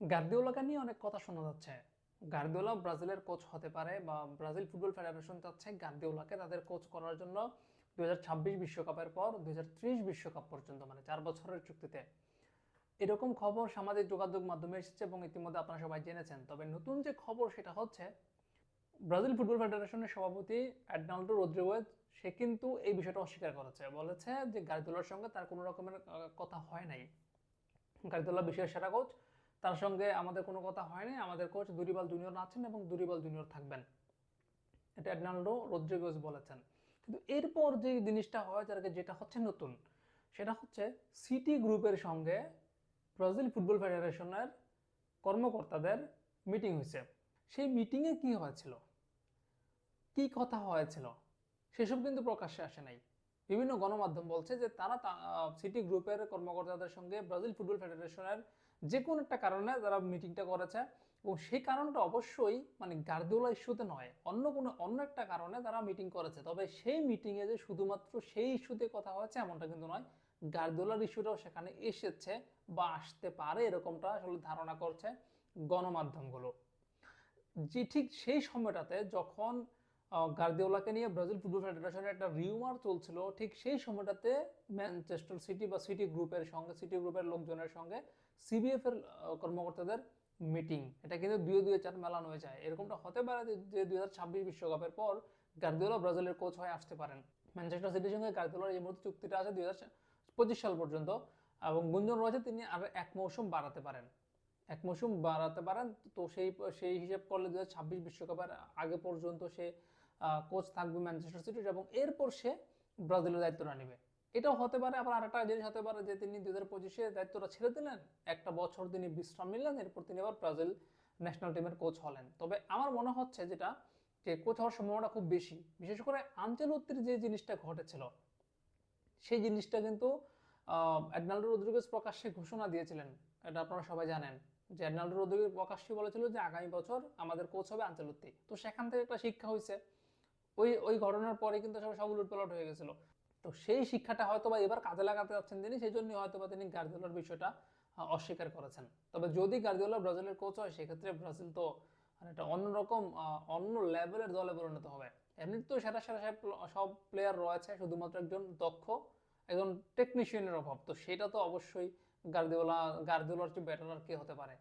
গার্দিওলাকে নিয়ে অনেক কথা শোনা যাচ্ছে। গার্দিওলা ব্রাজিলের কোচ হতে পারে বা ব্রাজিল ফুটবল ফেডারেশন চাচ্ছে গার্দিওলাকে তাদের কোচ করার জন্য দু বিশ্বকাপের পর দু বিশ্বকাপ পর্যন্ত মানে চার বছরের চুক্তিতে। এরকম খবর সামাজিক যোগাযোগ মাধ্যমে এসেছে এবং ইতিমধ্যে আপনারা সবাই জেনেছেন। তবে নতুন যে খবর সেটা হচ্ছে, ব্রাজিল ফুটবল ফেডারেশনের সভাপতি অ্যাডনাল্ডো রদ্রিগেজ সে কিন্তু এই বিষয়টা অস্বীকার করেছে। বলেছে যে গার্দিওলার সঙ্গে তার কোনো রকমের কথা হয় নাই। গার্দিওলা বিশ্বের সেরা কোচ তার সঙ্গে আমাদের কোনো কথা হয়নি। আমাদের কোচ দুরিবাল জুনিয়র আছেন এবং দুরিবাল জুনিয়র থাকবেন। এটা অ্যাডনাল্ডো রদ্রিগেজ বলেছেন। কিন্তু এরপর যে জিনিসটা হয়, যার যেটা হচ্ছে নতুন, সেটা হচ্ছে সিটি গ্রুপের সঙ্গে ব্রাজিল ফুটবল ফেডারেশনের কর্মকর্তাদের মিটিং হয়েছে। সেই মিটিংয়ে কি হয়েছিল? কি কথা হয়েছিল? সেসব কিন্তু প্রকাশ্যে আসে নাই। বিভিন্ন গণমাধ্যম বলছে যে তারা সিটি গ্রুপের কর্মকর্তাদের সঙ্গে ব্রাজিল ফুটবল ফেডারেশনের যে কোনো একটা কারণে তারা মিটিংটা করেছে। এবং সেই কারণটা অবশ্যই মানে গার্দিওলা ইস্যুতে নয়, অন্য কোনো, অন্য একটা কারণে তারা মিটিং করেছে। তবে সেই মিটিংয়ে যে শুধুমাত্র সেই ইস্যুতে কথা হয়েছে এমনটা কিন্তু নয়, গার্দিওলার ইস্যুটাও সেখানে এসেছে বা আসতে পারে এরকমটা আসলে ধারণা করছে গণমাধ্যমগুলো। যে ঠিক সেই সময়টাতে যখন গার্দিওলাকে নিয়ে ব্রাজিল ফুটবল ফেডারেশনের একটা রিউমার চলছিল। ঠিক সেই সময়টাতে ম্যানচেস্টার সিটি বা সিটি গ্রুপের সঙ্গে, সিটি গ্রুপের লোকজনের সঙ্গে সিবিএফ এর কর্মকর্তাদের মিটিং এটা কিন্তু দুই দুই চার মেলানো হয়ে যায়। এরকমটা হতে পারে যে দুই হাজার ছাব্বিশ বিশ্বকাপের পর গার্দিওলা ব্রাজিলের কোচ হয়ে আসতে পারেন। ম্যানচেস্টার সিটির সঙ্গে গার্দিওলার এই মুহূর্তে চুক্তিটা আছে দুই হাজার পঁচিশ সাল পর্যন্ত এবং গুঞ্জন রয়েছে তিনি আর এক মৌসুম বাড়াতে পারেন। এক মৌসুম বাড়াতে পারেন। তো সেই সেই হিসেব করলে দু হাজার বিশ্বকাপের আগে পর্যন্ত সে কোচ থাকবে ম্যানচেস্টার সিটির এবং এরপর সে ব্রাজিলের দায়িত্বটা নেবে। এটাও হতে পারে, আবার আরেকটা জিনিস হতে পারে যে তিনি দু হাজার পঁচিশে দায়িত্বটা ছেড়ে দিলেন, একটা বছর তিনি বিশ্রাম নিলেন, এরপর তিনি আবার ব্রাজিল ন্যাশনাল টিমের কোচ হলেন। তবে আমার মনে হচ্ছে যেটা, যে কোচ হওয়ার সম্ভাবনা খুব বেশি। বিশেষ করে আঞ্চলত্তির যে জিনিসটা ঘটেছিল, সেই জিনিসটা কিন্তু অ্যাডনাল্ডো রদ্রিগেজ প্রকাশ্যে ঘোষণা দিয়েছিলেন এটা আপনারা সবাই জানেন। যে অ্যাডনাল্ডো রদ্রিগেজ প্রকাশ্যে বলেছিল যে আগামী বছর আমাদের কোচ হবে আঞ্চলত্তি তো সেখান থেকে একটা শিক্ষা হয়েছে। ওই ওই ঘটনার পরে কিন্তু সবাই সব উলটপালট হয়ে গেছিল। তো সেই শিক্ষাটা হয়তো বা এবার কাজে লাগাতে যাচ্ছেন তিনি সেই জন্যই হয়তো বা তিনি গার্দিওলার বিষয়টা অস্বীকার করেছেন। তবে যদি গার্দিওলা ব্রাজিলের কোচ হয়, সেক্ষেত্রে ব্রাজিল তো একটা অন্যরকম অন্য লেভেলের দলে পরিণত হবে। এমনি তো সেরা সেরা সব প্লেয়ার রয়েছে, শুধুমাত্র একজন দক্ষ, একজন টেকনিশিয়ানের অভাব। তো সেটা তো অবশ্যই গার্দিওলা গার্দিওলার চেয়ে বেটার আর কে হতে পারে?